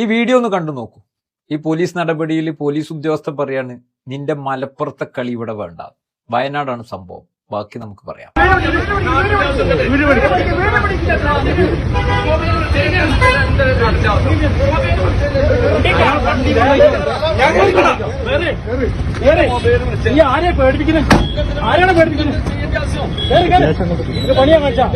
ഈ വീഡിയോ ഒന്ന് കണ്ടു നോക്കൂ. ഈ പോലീസ് നടപടിയിൽ പോലീസ് ഉദ്യോഗസ്ഥൻ പറയാണ് നിന്റെ മലപ്പുറത്തെ കളി ഇവിടെ വേണ്ട. വയനാടാണ് സംഭവം. ബാക്കി നമുക്ക് പറയാം. പേടിപ്പിക്കുന്നത്? ആരെയാണ് പേടിപ്പിക്കുന്നത്? പണിയാ കാണിച്ചാ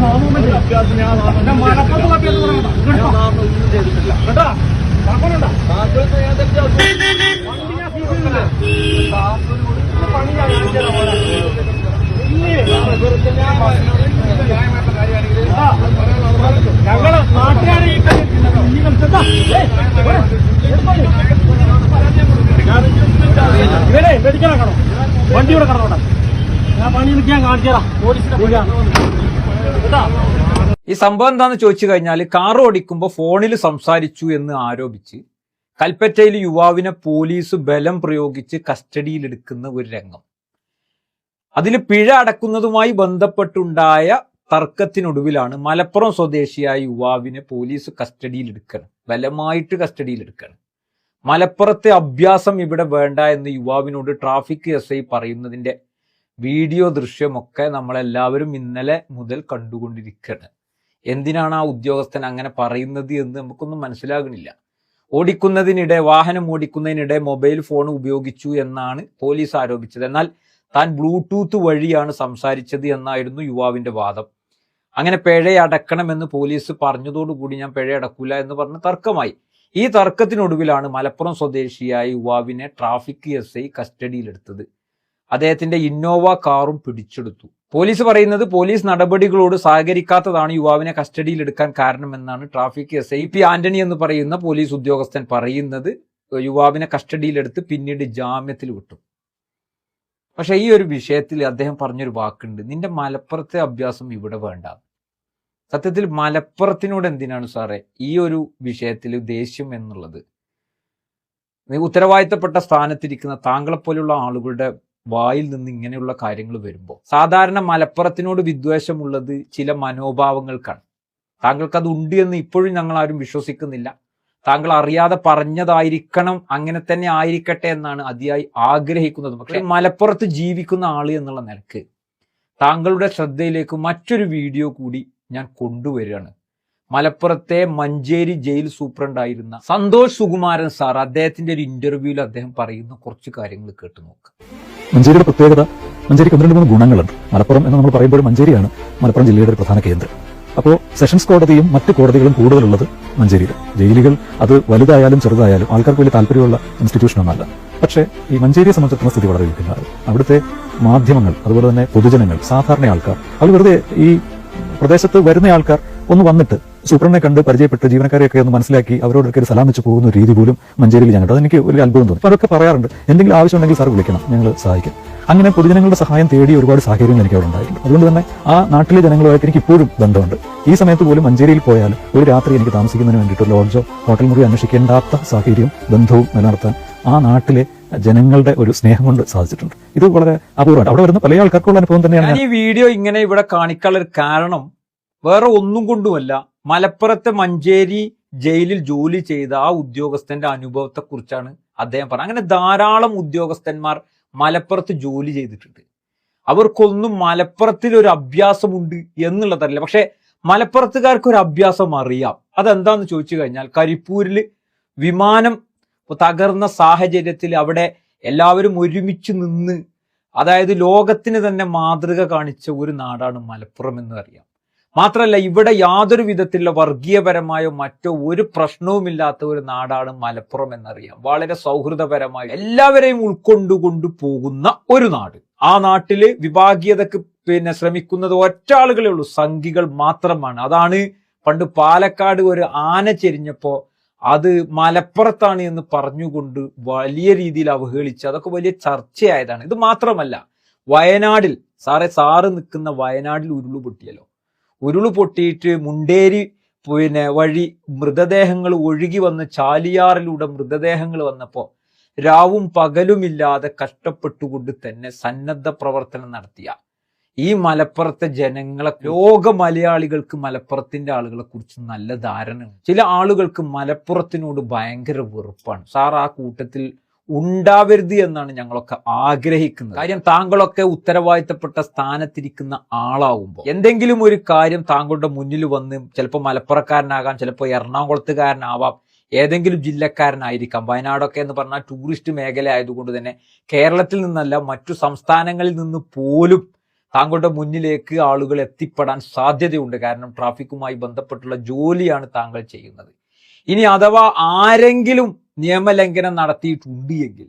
സാമൂഹ്യ അഭ്യാസം ഞാൻ കേട്ടോ. പണി ഞാൻ കാണിച്ചു തരാം മോനെ. ആ, ഈ വണ്ടി ഞാൻ പണി സംഭവം എന്താണെന്ന് ചോദിച്ചു കഴിഞ്ഞാൽ കാർ ഓടിക്കുമ്പോൾ ഫോണിൽ സംസാരിച്ചു എന്ന് ആരോപിച്ച് കൽപ്പറ്റയിൽ യുവാവിനെ പോലീസ് ബലം പ്രയോഗിച്ച് കസ്റ്റഡിയിലെടുക്കുന്ന ഒരു രംഗം. അതിൽ പിഴ അടക്കുന്നതുമായി ബന്ധപ്പെട്ടുണ്ടായ തർക്കത്തിനൊടുവിലാണ് മലപ്പുറം സ്വദേശിയായ യുവാവിനെ പോലീസ് കസ്റ്റഡിയിൽ കസ്റ്റഡിയിലെടുക്കണം. ബലമായിട്ട് കസ്റ്റഡിയിലെടുക്കണം. മലപ്പുറത്തെ അഭ്യാസം ഇവിടെ വേണ്ട എന്ന് യുവാവിനോട് ട്രാഫിക് എസ് ഐ പറയുന്നതിന്റെ വീഡിയോ ദൃശ്യമൊക്കെ നമ്മളെല്ലാവരും ഇന്നലെ മുതൽ കണ്ടുകൊണ്ടിരിക്കുകയാണ്. എന്തിനാണ് ആ ഉദ്യോഗസ്ഥൻ അങ്ങനെ പറയുന്നത് എന്ന് നമുക്കൊന്നും മനസ്സിലാകുന്നില്ല. ഓടിക്കുന്നതിനിടെ വാഹനം ഓടിക്കുന്നതിനിടെ മൊബൈൽ ഫോൺ ഉപയോഗിച്ചു എന്നാണ് പോലീസ് ആരോപിച്ചത്. എന്നാൽ താൻ ബ്ലൂടൂത്ത് വഴിയാണ് സംസാരിച്ചത് എന്നായിരുന്നു യുവാവിന്റെ വാദം. അങ്ങനെ പിഴയടക്കണമെന്ന് പോലീസ് പറഞ്ഞതോടുകൂടി ഞാൻ പിഴ അടക്കൂല എന്ന് പറഞ്ഞ് തർക്കമായി. ഈ തർക്കത്തിനൊടുവിലാണ് മലപ്പുറം സ്വദേശിയായ യുവാവിനെ ട്രാഫിക് എസ് ഐ കസ്റ്റഡിയിലെടുത്തത്. അദ്ദേഹത്തിന്റെ ഇന്നോവ കാറും പിടിച്ചെടുത്തു. പോലീസ് പറയുന്നത് പോലീസ് നടപടികളോട് സഹകരിക്കാത്തതാണ് യുവാവിനെ കസ്റ്റഡിയിലെടുക്കാൻ കാരണമെന്നാണ് traffic S I. P Antony എന്ന് പറയുന്ന പോലീസ് ഉദ്യോഗസ്ഥൻ പറയുന്നത്. യുവാവിനെ കസ്റ്റഡിയിലെടുത്ത് പിന്നീട് ജാമ്യത്തിൽ വിട്ടു. പക്ഷെ ഈ ഒരു വിഷയത്തിൽ അദ്ദേഹം പറഞ്ഞൊരു വാക്കുണ്ട്. നിന്റെ മലപ്പുറത്തെ അഭ്യാസം ഇവിടെ വേണ്ട. സത്യത്തിൽ മലപ്പുറത്തിനോട് എന്തിനാണ് സാറേ ഈ ഒരു വിഷയത്തിൽ ദേഷ്യം എന്നുള്ളത്? ഉത്തരവാദിത്തപ്പെട്ട സ്ഥാനത്തിരിക്കുന്ന താങ്കളെപ്പോലുള്ള ആളുകളുടെ വായിൽ നിന്ന് ഇങ്ങനെയുള്ള കാര്യങ്ങൾ വരുമ്പോൾ സാധാരണ മലപ്പുറത്തിനോട് വിദ്വേഷമുള്ളത് ചില മനോഭാവങ്ങൾക്കാണ്. താങ്കൾക്കത് ഉണ്ട് എന്ന് ഇപ്പോഴും ഞങ്ങൾ ആരും വിശ്വസിക്കുന്നില്ല. താങ്കൾ അറിയാതെ പറഞ്ഞതായിരിക്കണം അങ്ങനെ തന്നെ ആയിരിക്കട്ടെ എന്നാണ് അതിയായി ആഗ്രഹിക്കുന്നത്. പക്ഷെ മലപ്പുറത്ത് ജീവിക്കുന്ന ആൾ എന്നുള്ള നിലയ്ക്ക് താങ്കളുടെ ശ്രദ്ധയിലേക്ക് മറ്റൊരു വീഡിയോ കൂടി ഞാൻ കൊണ്ടുവരികയാണ്. മലപ്പുറത്തെ മഞ്ചേരി ജയിൽ സൂപ്രണ്ടായിരുന്ന സന്തോഷ് സുകുമാരൻ സാർ അദ്ദേഹത്തിന്റെ ഒരു ഇന്റർവ്യൂവിൽ അദ്ദേഹം പറയുന്ന കുറച്ച് കാര്യങ്ങൾ കേട്ടു നോക്കാം. മഞ്ചേരിയുടെ പ്രത്യേകത മഞ്ചേരിക്ക് ഒന്ന് രണ്ട് മൂന്ന് ഗുണങ്ങളുണ്ട്. മലപ്പുറം എന്ന് നമ്മൾ പറയുമ്പോൾ മഞ്ചേരിയാണ് മലപ്പുറം ജില്ലയുടെ ഒരു പ്രധാന കേന്ദ്രം. അപ്പോൾ സെഷൻസ് കോടതിയും മറ്റ് കോടതികളും കൂടുതലുള്ളത് മഞ്ചേരിയിൽ ജയിലുകൾ അത് വലുതായാലും ചെറുതായാലും ആൾക്കാർക്ക് വലിയ താല്പര്യമുള്ള ഇൻസ്റ്റിറ്റ്യൂഷൻ ഒന്നല്ല പക്ഷേ ഈ മഞ്ചേരിയെ സംബന്ധിച്ചിടത്തോളം സ്ഥിതി വളരെ വിഭിന്നമാണ്. അവിടുത്തെ മാധ്യമങ്ങൾ അതുപോലെ തന്നെ പൊതുജനങ്ങൾ സാധാരണ ആൾക്കാർ അവർ വെറുതെ ഈ പ്രദേശത്ത് വരുന്ന ആൾക്കാർ ഒന്ന് വന്നിട്ട് സൂപ്രണ്ടിനെ കണ്ട് പരിചയപ്പെട്ട് ജീവനക്കാരെയൊക്കെ ഒന്ന് മനസ്സിലാക്കി അവരോടൊക്കെ ഒരു സലാം വെച്ച് പോകുന്ന രീതി പോലും മഞ്ചേരിയിൽ ഞങ്ങൾ അതെനിക്ക് ഒരു അത്ഭുതം തോന്നി. അതൊക്കെ പറയാറുണ്ട്. എന്തെങ്കിലും ആവശ്യമുണ്ടെങ്കിൽ സാർ വിളിക്കണം. ഞങ്ങൾ സഹായിക്കും. അങ്ങനെ പൊതുജനങ്ങളുടെ സഹായം തേടി ഒരുപാട് സാഹചര്യം എനിക്ക് അവിടെ ഉണ്ടായിരുന്നു അതുകൊണ്ട് തന്നെ ആ നാട്ടിലെ ജനങ്ങളുമായിട്ട് എനിക്ക് ഇപ്പോഴും ബന്ധമുണ്ട്. ഈ സമയത്ത് പോലും മഞ്ചേരിയിൽ പോയാൽ ഒരു രാത്രി എനിക്ക് താമസിക്കുന്നതിന് വേണ്ടിയിട്ട് ലോഡ്ജോ ഹോട്ടൽ മുറി അന്വേഷിക്കേണ്ടാത്ത സാഹചര്യം ബന്ധവും നിലനിർത്താൻ ആ നാട്ടിലെ ജനങ്ങളുടെ ഒരു സ്നേഹം കൊണ്ട് സാധിച്ചിട്ടുണ്ട്. ഇത് വളരെ അപൂർവമാണ് അവിടെ വരുന്ന പല ആൾക്കാർക്കുള്ള അനുഭവം തന്നെയാണ് ഈ വീഡിയോ ഇങ്ങനെ ഇവിടെ കാണിക്കാനുള്ള ഒരു കാരണം വേറെ ഒന്നും കൊണ്ടുമല്ല. മലപ്പുറത്തെ മഞ്ചേരി ജയിലിൽ ജോലി ചെയ്ത ആ ഉദ്യോഗസ്ഥന്റെ അനുഭവത്തെ കുറിച്ചാണ് അദ്ദേഹം പറഞ്ഞത്. അങ്ങനെ ധാരാളം ഉദ്യോഗസ്ഥന്മാർ മലപ്പുറത്ത് ജോലി ചെയ്തിട്ടുണ്ട്. അവർക്കൊന്നും മലപ്പുറത്തിൽ ഒരു അഭ്യാസമുണ്ട് എന്നുള്ളതല്ല. പക്ഷെ മലപ്പുറത്തുകാർക്ക് ഒരു അഭ്യാസം അറിയാം. അതെന്താന്ന് ചോദിച്ചു കഴിഞ്ഞാൽ കരിപ്പൂരിൽ വിമാനം തകർന്ന സാഹചര്യത്തിൽ അവിടെ എല്ലാവരും ഒരുമിച്ച് നിന്ന് അതായത് ലോകത്തിന് തന്നെ മാതൃക കാണിച്ച ഒരു നാടാണ് മലപ്പുറം എന്ന് അറിയാം. മാത്രമല്ല ഇവിടെ യാതൊരു വിധത്തിലുള്ള വർഗീയപരമായോ മറ്റോ ഒരു പ്രശ്നവുമില്ലാത്ത ഒരു നാടാണ് മലപ്പുറം എന്നറിയാം. വളരെ സൗഹൃദപരമായി എല്ലാവരെയും ഉൾക്കൊണ്ടുകൊണ്ടു പോകുന്ന ഒരു നാട്. ആ നാട്ടിൽ വിഭാഗീയതക്ക് പിന്നെ ശ്രമിക്കുന്നത് ഒറ്റ ആളുകളേ ഉള്ളൂ. സംഘികൾ മാത്രമാണ്. അതാണ് പണ്ട് പാലക്കാട് ഒരു ആന ചെരിഞ്ഞപ്പോ അത് മലപ്പുറത്താണ് എന്ന് പറഞ്ഞുകൊണ്ട് വലിയ രീതിയിൽ അവഹേളിച്ച് അതൊക്കെ വലിയ ചർച്ചയായതാണ്. ഇത് മാത്രമല്ല വയനാടിൽ സാറെ സാറ് നിൽക്കുന്ന വയനാടിൽ ഉരുൾ പൊട്ടിയല്ലോ. ഉരുൾ പൊട്ടിയിട്ട് മുണ്ടേരി പിന്നെ വഴി മൃതദേഹങ്ങൾ ഒഴുകി വന്ന് ചാലിയാറിലൂടെ മൃതദേഹങ്ങൾ വന്നപ്പോൾ രാവും പകലുമില്ലാതെ കഷ്ടപ്പെട്ടുകൊണ്ട് തന്നെ സന്നദ്ധ പ്രവർത്തനം നടത്തിയ ഈ മലപ്പുറത്തെ ജനങ്ങളെ ലോക മലയാളികൾക്ക് മലപ്പുറത്തിന്റെ ആളുകളെ കുറിച്ച് നല്ല ധാരണ ചില ആളുകൾക്ക് മലപ്പുറത്തിനോട് ഭയങ്കര വെറുപ്പാണ്. സാർ ആ കൂട്ടത്തിൽ ഉണ്ടാവരുത് എന്നാണ് ഞങ്ങളൊക്കെ ആഗ്രഹിക്കുന്നത്. കാര്യം താങ്കളൊക്കെ ഉത്തരവാദിത്തപ്പെട്ട സ്ഥാനത്തിരിക്കുന്ന ആളാവുമ്പോൾ എന്തെങ്കിലും ഒരു കാര്യം താങ്കളുടെ മുന്നിൽ വന്ന് ചിലപ്പോൾ മലപ്പുറക്കാരനാകാം ചിലപ്പോൾ എറണാകുളത്തുകാരനാവാം ഏതെങ്കിലും ജില്ലക്കാരനായിരിക്കാം. വയനാടൊക്കെ എന്ന് പറഞ്ഞാൽ ടൂറിസ്റ്റ് മേഖല ആയതുകൊണ്ട് തന്നെ കേരളത്തിൽ നിന്നല്ല മറ്റു സംസ്ഥാനങ്ങളിൽ നിന്ന് പോലും താങ്കളുടെ മുന്നിലേക്ക് ആളുകൾ എത്തിപ്പെടാൻ സാധ്യതയുണ്ട്. കാരണം ട്രാഫിക്കുമായി ബന്ധപ്പെട്ടുള്ള ജോലിയാണ് താങ്കൾ ചെയ്യുന്നത്. ഇനി അഥവാ ആരെങ്കിലും നിയമലംഘനം നടത്തിയിട്ടുണ്ട് എങ്കിൽ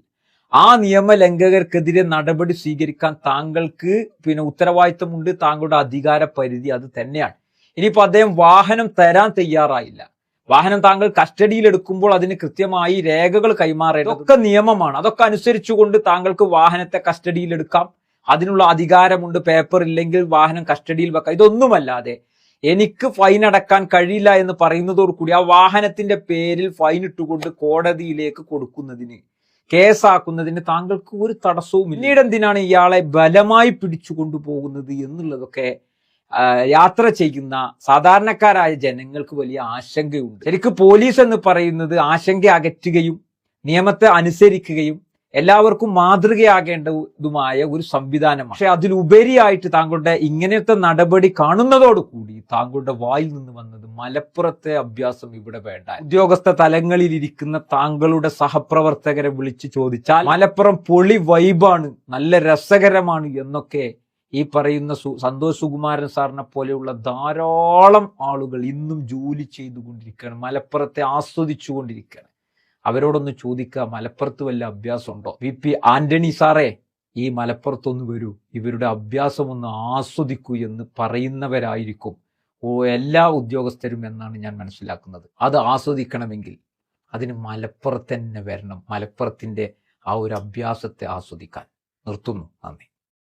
ആ നിയമലംഘകർക്കെതിരെ നടപടി സ്വീകരിക്കാൻ താങ്കൾക്ക് പിന്നെ ഉത്തരവാദിത്തമുണ്ട് താങ്കളുടെ അധികാര പരിധി അത് തന്നെയാണ്. ഇനിയിപ്പോൾ അദ്ദേഹം വാഹനം തരാൻ തയ്യാറായില്ല. വാഹനം താങ്കൾ കസ്റ്റഡിയിൽ എടുക്കുമ്പോൾ അതിന് കൃത്യമായി രേഖകൾ കൈമാറേണ്ട ഒക്കെ നിയമമാണ്. അതൊക്കെ അനുസരിച്ചുകൊണ്ട് താങ്കൾക്ക് വാഹനത്തെ കസ്റ്റഡിയിൽ എടുക്കാം. അതിനുള്ള അധികാരമുണ്ട് പേപ്പർ ഇല്ലെങ്കിൽ വാഹനം കസ്റ്റഡിയിൽ വെക്കാം. ഇതൊന്നുമല്ലാതെ എനിക്ക് ഫൈൻ അടക്കാൻ കഴിയില്ല എന്ന് പറയുന്നതോടുകൂടി ആ വാഹനത്തിന്റെ പേരിൽ ഫൈൻ ഇട്ടുകൊണ്ട് കോടതിയിലേക്ക് കൊടുക്കുന്നതിന് കേസാക്കുന്നതിന് താങ്കൾക്ക് ഒരു തടസ്സവും പിന്നീട് എന്തിനാണ് ഇയാളെ ബലമായി പിടിച്ചു കൊണ്ടുപോകുന്നത് എന്നുള്ളതൊക്കെ യാത്ര ചെയ്യുന്ന സാധാരണക്കാരായ ജനങ്ങൾക്ക് വലിയ ആശങ്കയുണ്ട്. ശരിക്കും പോലീസ് എന്ന് പറയുന്നത് ആശങ്ക അകറ്റുകയും നിയമത്തെ അനുസരിക്കുകയും എല്ലാവർക്കും മാതൃകയാകേണ്ടതുമായ ഒരു സംവിധാനമാണ്. പക്ഷെ അതിലുപരിയായിട്ട് താങ്കളുടെ ഇങ്ങനത്തെ നടപടി കാണുന്നതോടുകൂടി താങ്കളുടെ വായിൽ നിന്ന് വന്നത് മലപ്പുറത്തെ അഭ്യാസം ഇവിടെ വേണ്ട. ഉദ്യോഗസ്ഥ തലങ്ങളിൽ ഇരിക്കുന്ന താങ്കളുടെ സഹപ്രവർത്തകരെ വിളിച്ചു ചോദിച്ചാൽ മലപ്പുറം പൊളി വൈബാണ് നല്ല രസകരമാണ് എന്നൊക്കെ ഈ പറയുന്ന സന്തോഷ് സുകുമാരൻ സാറിനെ പോലെയുള്ള ധാരാളം ആളുകൾ ഇന്നും ജോലി ചെയ്തുകൊണ്ടിരിക്കുകയാണ് മലപ്പുറത്തെ ആസ്വദിച്ചുകൊണ്ടിരിക്കുകയാണ്. അവരോടൊന്ന് ചോദിക്കുക മലപ്പുറത്ത് വല്ല അഭ്യാസമുണ്ടോ? വി പി ആന്റണി സാറേ ഈ മലപ്പുറത്തൊന്ന് വരൂ. ഇവരുടെ അഭ്യാസം ഒന്ന് ആസ്വദിക്കൂ എന്ന് പറയുന്നവരായിരിക്കും ഓ എല്ലാ ഉദ്യോഗസ്ഥരും എന്നാണ് ഞാൻ മനസ്സിലാക്കുന്നത്. അത് ആസ്വദിക്കണമെങ്കിൽ അതിന് മലപ്പുറത്ത് തന്നെ വരണം. മലപ്പുറത്തിന്റെ ആ ഒരു അഭ്യാസത്തെ ആസ്വദിക്കാൻ. നിർത്തുന്നു. നന്ദി.